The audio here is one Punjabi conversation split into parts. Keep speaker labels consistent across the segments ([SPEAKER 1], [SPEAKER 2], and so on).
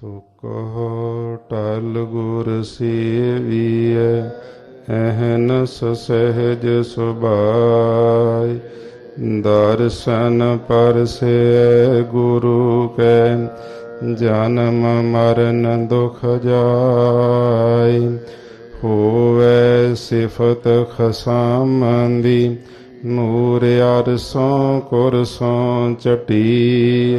[SPEAKER 1] ਸੋ ਕਹੋ ਟਲ ਗੁਰ ਸੇਵੀਐ ਅਹਨਸ ਸਹਿਜ ਸੁਭਾਈ ਦਰਸ਼ਨ ਪਰਸੇ ਗੁਰੂ ਕੈ, ਜਨਮ ਮਰਨ ਦੁਖ ਜਾਈ ਹੋਵੇ ਸਿਫਤ ਖਸਾਮੰਦੀ, ਨੂਰ ਅਰਸੋਂ ਕੁਰਸੋਂ ਚਟੀ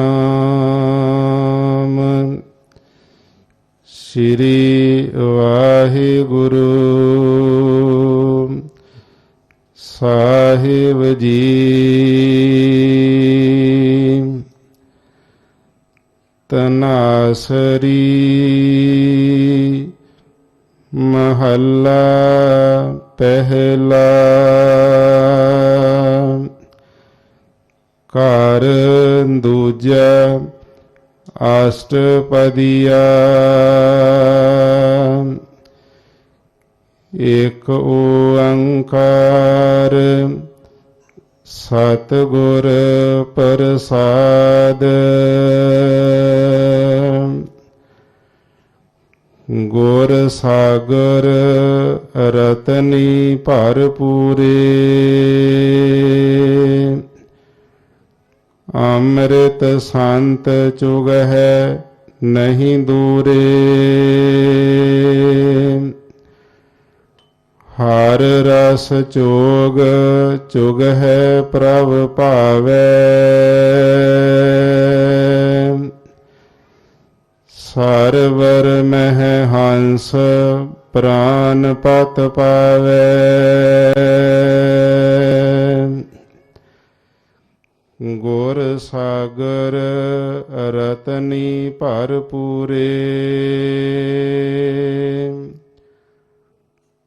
[SPEAKER 1] ਸ੍ਰੀ ਵਾਹਿਗੁਰੂ। ਸਾਹਿਬ ਜੀ। ਤਨਾਸਰੀ ਮਹੱਲਾ ਪਹਿਲਾ। ਘਰ ਦੂਜਾ ਅਸ਼ਟਪਦੀਆ ਇਕ ਓੰਕਾਰ ਸਤਿਗੁਰ ਪ੍ਰਸਾਦ ਗੁਰ ਸਾਗਰ ਰਤਨੀ ਭਰਪੂਰੇ ਅੰਮ੍ਰਿਤ ਸੰਤ ਚੁਗ ਹੈ ਨਹੀਂ ਦੂਰੇ। ਹਰ ਰਸ ਚੋਗ ਚੁਗ ਹੈ ਪ੍ਰਭ ਭਾਵੈ। ਸਰਵਰ ਮਹਿ ਹੰਸ ਪ੍ਰਾਨ ਪਤ ਪਾਵੈ। ਗੁਰ ਸਾਗਰ ਰਤਨੀ ਭਰਪੂਰੇ।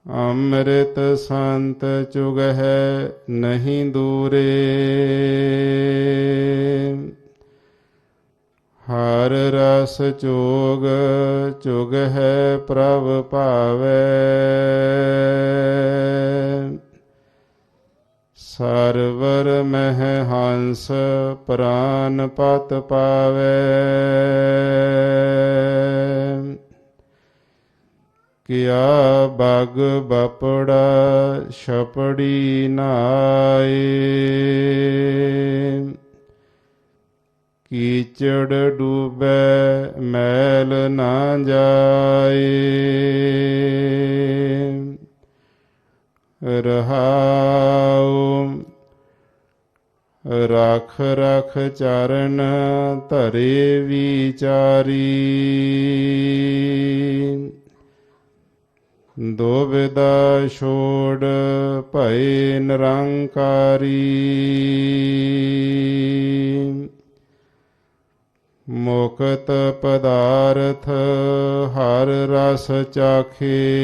[SPEAKER 1] ਅੰਮ੍ਰਿਤ ਸੰਤ ਚੁਗ ਹੈ ਨਹੀਂ ਦੂਰੇ। ਹਰ ਰਸ ਚੋਗ ਚੁਗ ਹੈ ਪ੍ਰਭ ਭਾਵੈ। ਸਰਵਰ ਮਹਿ ਹੰਸ ਪ੍ਰਾਨ ਪਤ ਪਾਵੈ। ਕਿਆ ਬਗ ਬਪੜਾ ਛਪੜੀ ਨਾਏ ਕੀਚੜ ਡੂਬੈ ਮੈਲ ਨਾ ਜਾਏ ਰਹਾਉ ਰਖ ਰਖ ਚਰਨ ਧਰੇ ਵਿਚਾਰੀ। ਦੁਬਿਦਾ ਛੋੜ ਭਏ ਨਿਰੰਕਾਰੀ। ਮੁਕਤ ਪਦਾਰਥ ਹਰ ਰਸ ਚਾਖੇ।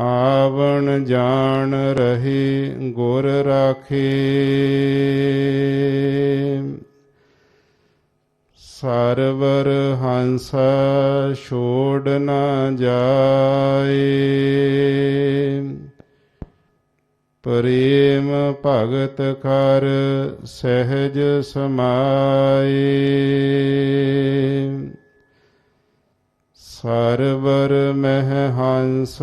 [SPEAKER 1] ਆਵਣ ਜਾਣ ਰਹੇ ਗੁਰ ਰਾਖੇ। ਸਰਵਰ ਹੰਸ ਛੋੜ ਨਾ ਜਾਏ। ਪ੍ਰੇਮ ਭਗਤ ਕਰ ਸਹਿਜ ਸਮਾਏ। ਸਰਵਰ ਮਹਿ ਹੰਸ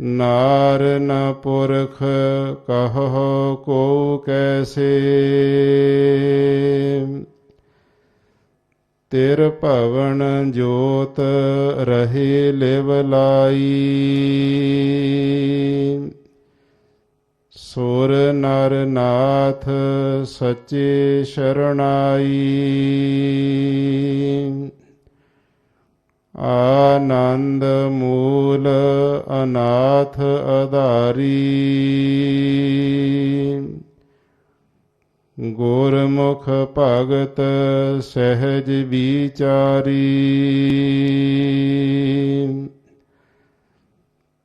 [SPEAKER 1] ਨਾਰ ਨ ਪੁਰਖ ਕਹੋ ਕੋ ਕੈਸੇ। ਤੇਰ ਭਵਨ ਜੋਤ ਰਹੇ ਲਿਵ ਲਾਈ। ਸੁਰ ਨਰ ਨਾਥ ਸੱਚੇ ਸ਼ਰਣਾਈ। ਆਨੰਦ ਮੂਲ ਅਨਾਥ ਅਧਾਰੀ। ਗੁਰਮੁਖ ਭਗਤ ਸਹਿਜ ਵਿਚਾਰੀ।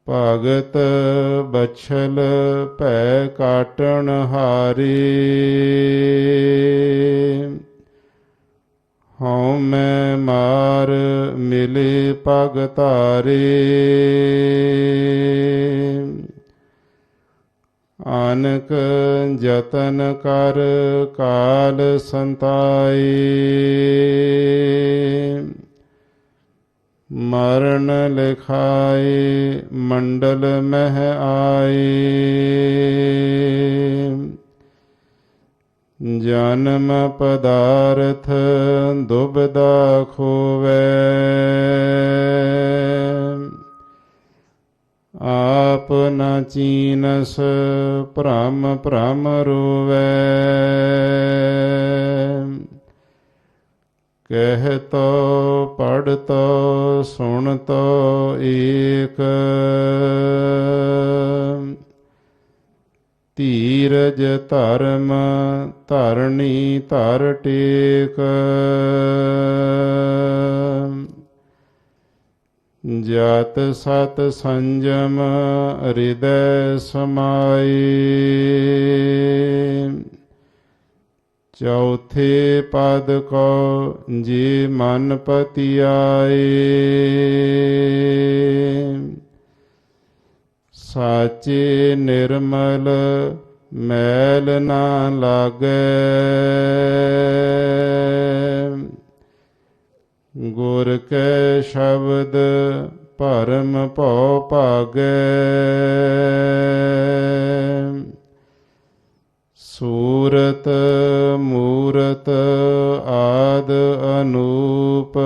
[SPEAKER 1] ਭਗਤ ਬਛਲ ਭੈ ਕਾਟਣ ਹਾਰੇ। ਮੈਂ ਮਾਰ ਮਿਲੇ ਪਗ ਧਾਰੇ। ਆਨਕ ਜਤਨ ਕਰ ਕਾਲ ਸੰਤਾਏ। ਮਰਨ ਲਿਖਾਏ ਮੰਡਲ ਮਹਿ ਆਏ। ਜਨਮ ਪਦਾਰਥ ਦੁਬਦਾ ਖੋਵੈ। ਆਪ ਨ ਚੀਨਸ ਭ੍ਰਮ ਭ੍ਰਮ ਰੋਵੈ। ਕਹਿਤੋ ਪੜਤੋ ਸੁਣਤੋ ਏਕ। ਧੀਰਜ ਧਰਮ ਧਰਣੀ ਧਰ ਟੇਕ। ਜਤ ਸਤ ਸੰਜਮ ਹਿਰਦੈ ਸਮਾਏ। ਚੌਥੇ ਪਦ ਕੋ ਜੀ ਮਨ ਪਤੀ ਸਾਚੇ ਨਿਰਮਲ ਮੈਲ ਨਾ ਲਾਗੈ। ਗੁਰ ਕੈ ਸ਼ਬਦ ਭਰਮ ਭਉ ਭਾਗੈ। ਸੂਰਤ, ਮੂਰਤ ਆਦ ਅਨੂਪ।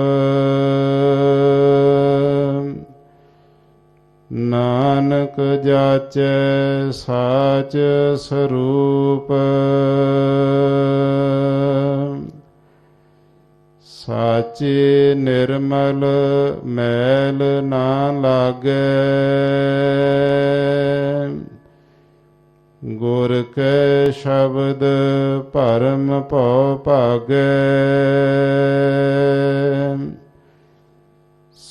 [SPEAKER 1] ਨਾਨਕ ਜਾਚੈ ਸਾਚ ਸਰੂਪ। ਸਾਚੇ ਨਿਰਮਲ ਮੈਲ ਨਾ ਲਾਗੈ। ਗੁਰ ਕੈ ਸ਼ਬਦ ਭਰਮ ਭਉ ਭਾਗੈ।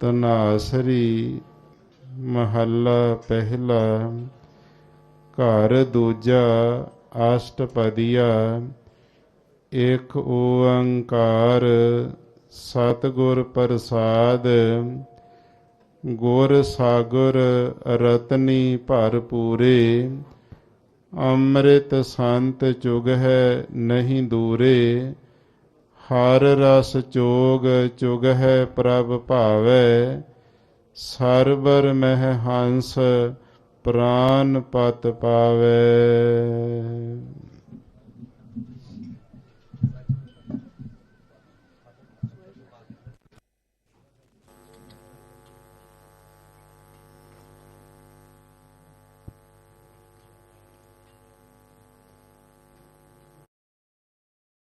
[SPEAKER 1] ਤਨਾਸਰੀ ਮਹੱਲਾ ਪਹਿਲਾ, ਘਰ ਦੂਜਾ, ਅਸ਼ਟਪਦੀਆ ਇਕ ਓੰਕਾਰ, ਸਤਿਗੁਰ ਪ੍ਰਸਾਦ, ਗੁਰ ਸਾਗਰ ਰਤਨੀ ਭਰਪੂਰੇ, ਅੰਮ੍ਰਿਤ ਸੰਤ ਚੁਗ ਹੈ ਨਹੀਂ ਦੂਰੇ ਹਰ ਰਸ ਚੋਗ ਚੁਗ ਹੈ ਪ੍ਰਭ ਭਾਵੇ ਸਰਬਰ ਮਹਿ ਹੰਸ ਪ੍ਰਾਨ ਪਤ ਪਾਵੇ।